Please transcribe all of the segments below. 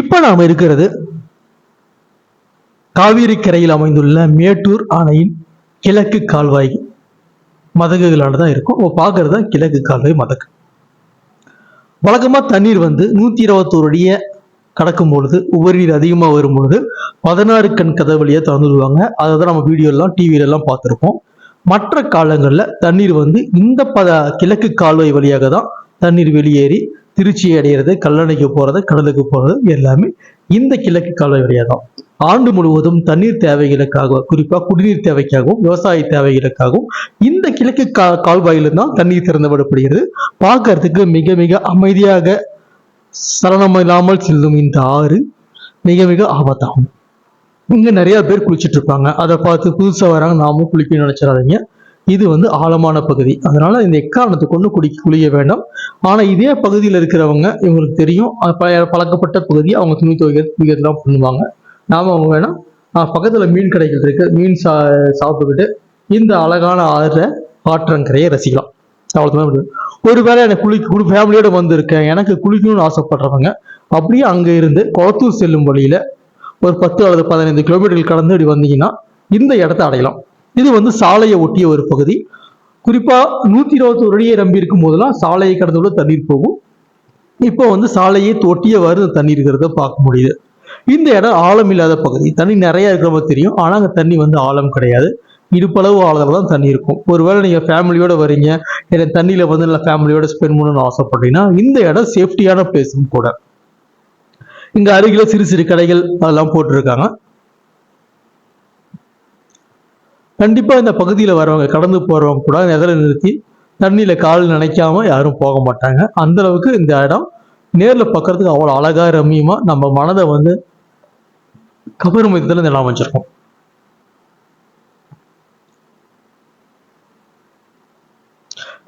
இப்ப நாம் இருக்கிறது காவிரி கரையில் அமைந்துள்ள மேட்டூர் அணையின் கிழக்கு கால்வாய் மதகுகளான தான் இருக்கும். பார்க்கறது? தான் கிழக்கு கால்வாய் மதகு. வழக்கமாக தண்ணீர் வந்து நூற்றி இருபத்தோரு அடிய கடக்கும் பொழுது உபரி நீர் அதிகமாக வரும் பொழுது பதினாறு கண் கதை வழியாக திறந்துடுவாங்க அதை தான் நம்ம வீடியோ எல்லாம் டிவியில எல்லாம் பார்த்துருப்போம். மற்ற காலங்களில் தண்ணீர் வந்து இந்த பத கிழக்கு கால்வாய் வழியாக தான் தண்ணீர் வெளியேறி திருச்சி அடையிறது கல்லணைக்கு போறது கடலுக்கு போறது எல்லாமே இந்த கிழக்கு கால்வாய் வழியாக தான் ஆண்டு முழுவதும் தண்ணீர் தேவைகளுக்காக குறிப்பா குடிநீர் தேவைக்காகவும் விவசாய தேவைகளுக்காகவும் இந்த கிழக்கு கா கால்வாயில தான் தண்ணீர் திறந்து விடப்படுகிறது பார்க்கறதுக்கு மிக மிக அமைதியாக சலனம் இல்லாமல் செல்லும் இந்த ஆறு மிக மிக ஆபத்தாகும். இங்க நிறைய பேர் குளிச்சிட்டு இருப்பாங்க அதை பார்த்து புதுசா வராங்க. நாமும் குளிக்கணும்னு நினச்சிடாதீங்க. இது வந்து ஆழமான பகுதி. அதனால இந்த எக்காரணத்தை கொண்டு குடி குளிக்க வேண்டாம். ஆனா இதே பகுதியில் இருக்கிறவங்க இவங்களுக்கு தெரியும் பழைய பழக்கப்பட்ட பகுதி அவங்க துணி துவைக்கிறது குளிக்கிறதுலாம் பண்ணுவாங்க. நாம அவங்க வேணால் பக்கத்தில் பக்கத்துல மீன் கடைகள் இருக்கு மீன் சா சாப்பிட்டுக்கிட்டு இந்த அழகான ஆறுல ஆற்றங்கரையை ரசிக்கலாம். அவ்வளவுதான் முடியும் ஒருவேளை எனக்கு குளி குளி ஃபேமிலியோட வந்திருக்கேன் எனக்கு குளிக்கணும்னு ஆசைப்படுறவங்க அப்படியே அங்க இருந்து குளத்தூர் செல்லும் வழியில ஒரு பத்து அல்லது பதினைந்து கிலோமீட்டர்கள் கடந்து இப்படி வந்தீங்கன்னா இந்த இடத்த அடையலாம். இது வந்து சாலையை ஒட்டிய ஒரு பகுதி. குறிப்பா நூத்தி இருபத்தோரு அடியை நம்பி இருக்கும் போதெல்லாம் சாலையை கடந்து உள்ள தண்ணீர் போகும். இப்போ வந்து சாலையை தொட்டியவாறு இந்த தண்ணீர் இருக்கிறத பார்க்க முடியுது. இந்த இடம் ஆழம் இல்லாத பகுதி. தண்ணி நிறைய இருக்கிற மாதிரி தெரியும். ஆனால் அங்கே தண்ணி வந்து ஆழம் கிடையாது. இடுப்பளவு ஆழத்தில் தான் தண்ணி இருக்கும். ஒருவேளை நீங்கள் ஃபேமிலியோடு வரீங்க. எனக்கு தண்ணியில் வந்து நல்லா ஃபேமிலியோட ஸ்பெண்ட் பண்ணணும்னு ஆசைப்பட்டீங்கன்னா இந்த இடம் சேஃப்டியான பிளேஸும் கூட. இங்கே அருகில் சிறு சிறு கடைகள் அதெல்லாம் போட்டிருக்காங்க. கண்டிப்பா இந்த பகுதியில வரவங்க கடந்து போறவங்க கூட இந்த நிறுத்தி தண்ணியில கால் நினைக்காம யாரும் போக மாட்டாங்க. அந்த அளவுக்கு இந்த இடம் நேர்ல பார்க்கறதுக்கு அவ்வளவு அழகா ரம்மியமா நம்ம மனதை வந்து கவரும் நிலம் இந்த அமைச்சிருக்கோம்.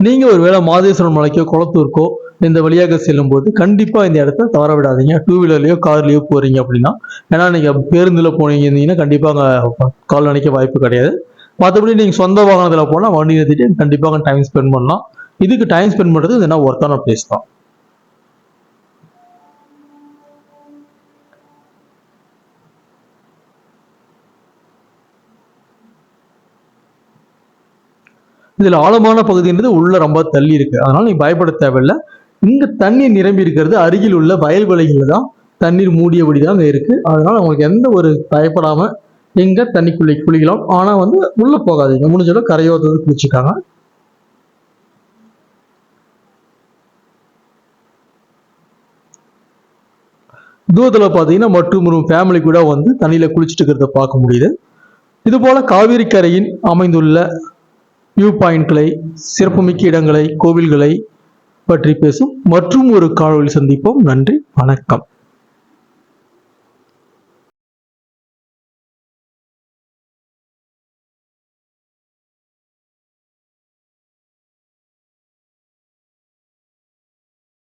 நீங்க ஒருவேளை மாதேஸ்வரன் மலைக்கோ குளத்தூருக்கோ இந்த வழியாக செல்லும் போது கண்டிப்பா இந்த இடத்த தவற விடாதீங்க. டூ வீலர்லயோ கார்லயோ போறீங்க அப்படின்னா ஏன்னா நீங்க பேருந்துல போனீங்க இருந்தீங்கன்னா கண்டிப்பா அங்க கால் நினைக்க வாய்ப்பு கிடையாது. மற்றபடி நீங்க சொந்த வாகனத்துல போனா வண்டி நிறுத்திட்டு கண்டிப்பாக டைம் ஸ்பெண்ட் பண்ணலாம். இதுக்கு டைம் ஸ்பெண்ட் பண்ணுறது இது என்ன ஒர்த்தான பிளேஸ் தான். இதில் ஆழமான பகுதின்றது உள்ள ரொம்ப தள்ளி இருக்கு. அதனால நீ பயப்பட தேவையில்லை. இங்க தண்ணீர் நிரம்பி இருக்கிறது அருகில் உள்ள வயல்வெளிகள் தான் தண்ணீர் மூடியபடி தான் இருக்கு. அதனால உங்களுக்கு எந்த ஒரு பயப்படாம எங்கே தண்ணிக்குள்ளே குளிக்கலாம். ஆனால் வந்து உள்ளே போகாதீங்க. முடிஞ்சளவு கரையோரத்தை குளிச்சுக்காங்க. தூரத்தில் பார்த்தீங்கன்னா மற்றும் ஒரு ஃபேமிலி கூட வந்து தண்ணியில் குளிச்சுட்டு இருக்கிறத பார்க்க முடியுது. இது போல காவிரி கரையின் அமைந்துள்ள வியூ பாயிண்ட்களை சிறப்புமிக்க இடங்களை கோவில்களை பற்றி பேசும் மற்றும் ஒரு காணொளி சந்திப்போம். நன்றி. வணக்கம்.